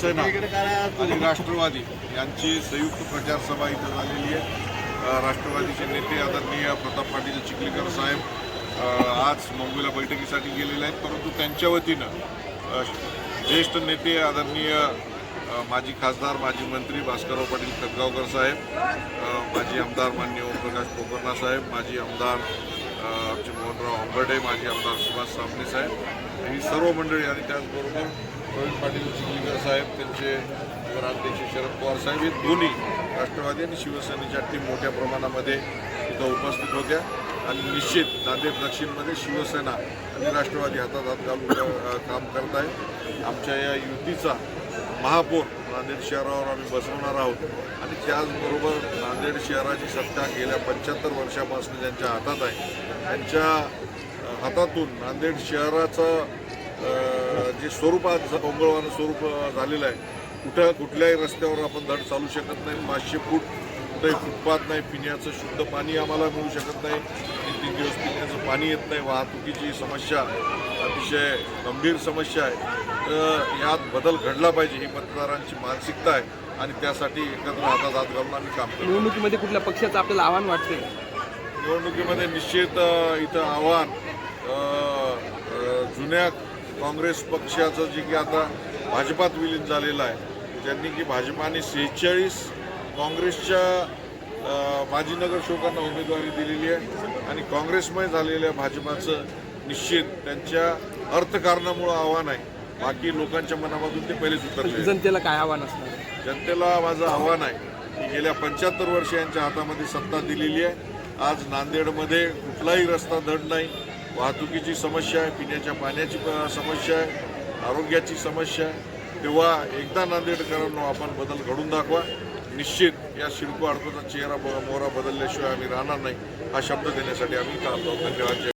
सेना आणि राष्ट्रवादी यांची संयुक्त प्रचार सभा इथं झालेली आहे. राष्ट्रवादीचे नेते आदरणीय प्रताप पाटील चिखलीकर साहेब आज मुंबईला बैठकीसाठी गेलेले आहेत. परंतु त्यांच्या वतीनं ज्येष्ठ नेते आदरणीय माजी खासदार माजी मंत्री भास्करराव पाटील खतगावकर साहेब माजी आमदार मान्य ओमप्रकाश पोकर्णा साहेब माजी आमदार आमचे मोहनराव आंबर्डे माजी आमदार सुभाष सामने साहेब ही सर्व मंडळी आणि त्याचबरोबर प्रवीण पाटील चिखलीकर साहेब त्यांचे नगराध्यक्ष शरद पवार साहेब हे दोन्ही राष्ट्रवादी आणि शिवसेनेच्या टीम मोठ्या प्रमाणामध्ये इथं उपस्थित होत्या. आणि निश्चित नांदेड दक्षिणमध्ये शिवसेना आणि राष्ट्रवादी हातात हात घालून काम करत आहे आमच्या या युतीचा महापौर नांदेड शहरावर आम्ही बसवणार आहोत. आणि त्याचबरोबर नांदेड शहराची सत्ता गेल्या पंच्याहत्तर वर्षापासून ज्यांच्या हातात आहे त्यांच्या हातातून नांदेड शहराचं जे स्वरूप आज ओंगळवानं स्वरूप झालेलं आहे कुठं कुठल्याही रस्त्यावर आपण धड चालू शकत नाही. पाचशे फूट कुठंही फुटपाथ नाही पिण्याचं शुद्ध पाणी आम्हाला मिळू शकत नाही. तीन तीन दिवस पिण्याचं पाणी येत नाही. वाहतुकीची समस्या अतिशय गंभीर समस्या आहे. तर यात बदल घडला पाहिजे ही मतदारांची मानसिकता आहे आणि त्यासाठी एकत्र हातात हात घालून आम्ही काम करतो. निवडणुकीमध्ये कुठल्या पक्षाचं आपल्याला आव्हान वाटते निवडणुकीमध्ये निश्चित इथं आव्हान जुन्या काँग्रेस पक्षाचं जे की आता भाजपात विलीन झालेलं आहे त्यांनी की भाजपाने सेहेचाळीस काँग्रेसच्या माजी नगरसेवकांना उमेदवारी दिलेली आहे आणि काँग्रेसमय झालेल्या भाजपाचं निश्चित त्यांच्या अर्थकारणामुळं आव्हान आहे. बाकी लोकांच्या मनामधून ते पहिलेच उतरले जनतेला काय आव्हान असणार? जनतेला माझं आव्हान आहे की गेल्या पंच्याहत्तर वर्ष यांच्या हातामध्ये सत्ता दिलेली आहे. आज नांदेडमध्ये कुठलाही रस्ता धड नाही. वाहतुकीची समस्या आहे पिण्याच्या पाण्याची समस्या आहे आरोग्याची समस्या आहे. तेव्हा एकदा नांदेडकरांनो आपण बदल घडून दाखवा. निश्चित या शिल्प अडकोचा चेहरा ब- मोहरा बदलल्याशिवाय आम्ही राहणार नाही हा शब्द देण्यासाठी आम्ही काम करतो. धन्यवाद.